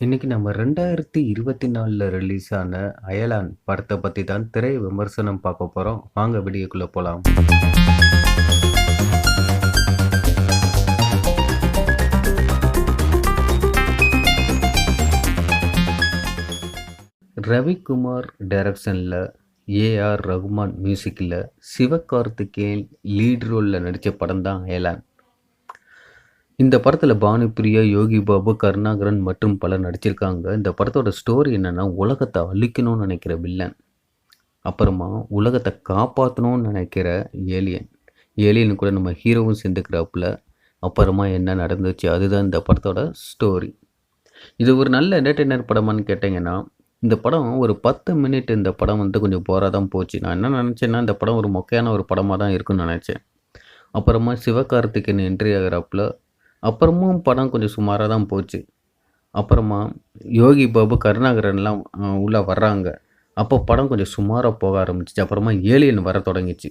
இன்னைக்கு நம்ம ரெண்டாயிரத்தி இருபத்தி நாலில் ரிலீஸ் ஆன அயலான் படத்தை பற்றி தான் திரை விமர்சனம் பார்க்க போகிறோம் வாங்க வீடியோக்குள்ளே போகலாம் ரவிக்குமார் டைரக்ஷனில் ஏஆர் ரகுமான் மியூசிக்கில் சிவகார்த்திகேயன் லீட் ரோலில் நடித்த படம் தான் அயலான். இந்த படத்தில் பானுப்பிரியா யோகி பாபு கருணாகரன் மற்றும் பலர் நடிச்சிருக்காங்க. இந்த படத்தோட ஸ்டோரி என்னென்னா உலகத்தை அழிக்கணும்னு நினைக்கிற வில்லன் அப்புறமா உலகத்தை காப்பாற்றணும்னு நினைக்கிற ஏலியன் ஏலியன் கூட நம்ம ஹீரோவும் சேர்ந்துக்கிறாப்புல. அப்புறமா என்ன நடந்துச்சு அதுதான் இந்த படத்தோட ஸ்டோரி இது ஒரு நல்ல என்டர்டெய்னர் படமான்னு கேட்டிங்கன்னா இந்த படம் ஒரு பத்து மினிட் இந்த படம் வந்து கொஞ்சம் போராக தான் போச்சு. நான் என்ன நினச்சேன்னா இந்த படம் ஒரு மொக்கையான ஒரு படமாக தான் இருக்குன்னு நினச்சேன். அப்புறமா சிவகார்த்திகேயன் என்ட்ரி ஆகிறாப்புல. அப்புறமும் படம் கொஞ்சம் சுமாராக தான் போச்சு. அப்புறமா யோகி பாபு கருணாகரன்லாம் உள்ளே வர்றாங்க. அப்போ படம் கொஞ்சம் சுமாராக போக ஆரம்பிச்சிச்சு. அப்புறமா ஏலியன் வர தொடங்கிச்சு.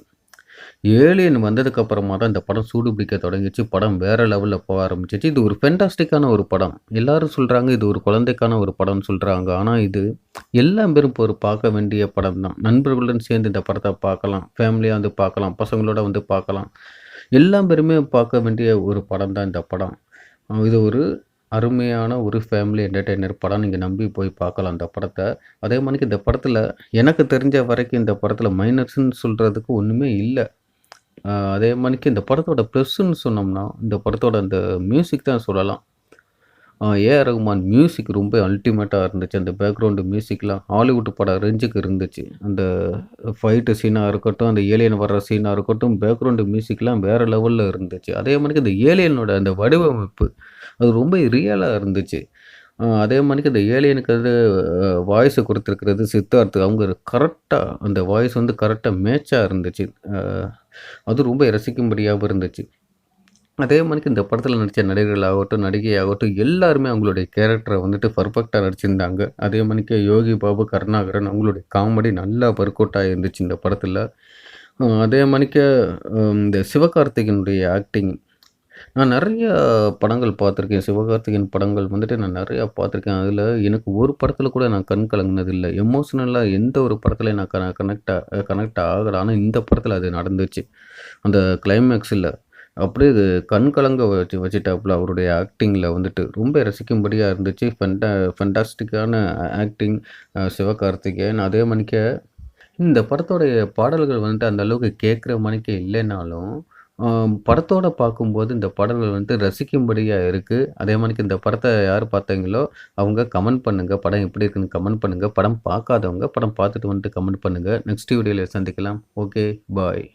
ஏலியன் வந்ததுக்கப்புறமா தான் இந்த படம் சூடு பிடிக்க தொடங்கிச்சு. படம் வேறு லெவலில் போக ஆரம்பிச்சிச்சு. இது ஒரு ஃபென்டாஸ்டிக்கான ஒரு படம். எல்லாரும் சொல்கிறாங்க இது ஒரு குழந்தைக்கான ஒரு படம்னு சொல்கிறாங்க ஆனால் இது எல்லா பேரும் இப்போ ஒரு பார்க்க வேண்டிய படம் தான் நண்பர்களுடன் சேர்ந்து இந்த படத்தை பார்க்கலாம். ஃபேமிலியாக வந்து பார்க்கலாம். பசங்களோட வந்து பார்க்கலாம். எல்லா பேருமே பார்க்க வேண்டிய ஒரு படம் தான் இந்த படம். இது ஒரு அருமையான ஒரு ஃபேமிலி என்டர்டெய்னர் படம். நீங்கள் நம்பி போய் பார்க்கலாம் அந்த படத்தை. அதே மாதிரி இந்த படத்தில் எனக்கு தெரிஞ்ச வரைக்கும் இந்த படத்தில் மைனஸ்ன்னு சொல்கிறதுக்கு ஒன்றுமே இல்லை. அதே மாதிரிக்கு இந்த படத்தோட ப்ளஸ்ன்னு சொன்னோம்னா இந்த படத்தோட அந்த மியூசிக் தான் சொல்லலாம். ஏஆர் ரகுமான் மியூசிக் ரொம்ப அல்டிமேட்டாக இருந்துச்சு. அந்த பேக்ரவுண்டு மியூசிக்லாம் ஹாலிவுட் படம் ரேஞ்சுக்கு இருந்துச்சு. அந்த ஃபைட்டு சீனாக இருக்கட்டும் அந்த ஏலியன் வர்ற சீனாக இருக்கட்டும் பேக்ரவுண்டு மியூசிக்லாம் வேறு லெவலில் இருந்துச்சு. அதே மாதிரி அந்த ஏலியனோட அந்த வடிவமைப்பு அது ரொம்ப ரியலாக இருந்துச்சு. அதே மாதிரிக்கு அந்த ஏலியனுக்கு வந்து வாய்ஸை கொடுத்துருக்கிறது சித்தார்த்து அவங்க கரெக்டாக அந்த வாய்ஸ் வந்து கரெக்டாக மேட்சாக இருந்துச்சு. அது ரொம்ப ரசிக்கும்படியாகவும் இருந்துச்சு. அதே மாதிரிக்கு இந்த படத்தில் நடித்த நடிகர்களாகட்டும் நடிகையாகட்டும் எல்லாருமே அவங்களுடைய கேரக்டரை வந்துட்டு பர்ஃபெக்டாக நடிச்சிருந்தாங்க. அதே மாதிரிக்கு யோகி பாபு கருணாகரன் அவங்களுடைய காமெடி நல்லா ஒர்க் இருந்துச்சு இந்த படத்தில். அதே மாதிரிக்கு இந்த சிவகார்த்திகனுடைய ஆக்டிங் நான் நிறைய படங்கள் பார்த்துருக்கேன். சிவகார்த்திகேயன் படங்கள் வந்துட்டு நான் நிறையா பார்த்துருக்கேன். அதில் எனக்கு ஒரு படத்தில் கூட நான் கண் கலங்கினது இல்லை எமோஷ்னலாக எந்த ஒரு படத்துலையும் நான் கனெக்ட் கனெக்ட் ஆகலை. ஆனால் இந்த படத்தில் அது நடந்துச்சு. அந்த கிளைமேக்ஸில் அப்படியே இது கண் கலங்க வச்சு வச்சுட்டாப்புல அவருடைய ஆக்டிங்கில் வந்துட்டு. ரொம்ப ரசிக்கும்படியாக இருந்துச்சு. ஃபென்டா ஃபென்டாஸ்டிக்கான ஆக்டிங் சிவகார்த்திகேயன். அதே மணிக்க இந்த படத்தோடைய பாடல்கள் வந்துட்டு அந்த அளவுக்கு கேட்குற மணிக்கு இல்லைனாலும் படத்தோட பார்க்கும்போது இந்த படங்கள் வந்து ரசிக்கும்படியாக இருக்குது அதே மாதிரி இந்த படத்தை யார் பார்த்தீங்களோ அவங்க கமெண்ட் பண்ணுங்கள் படம் எப்படி இருக்குன்னு கமெண்ட் பண்ணுங்கள் படம் பார்க்காதவங்க படம் பார்த்துட்டு வந்துட்டு கமெண்ட் பண்ணுங்கள் நெக்ஸ்ட் வீடியோவில் சந்திக்கலாம். Okay bye.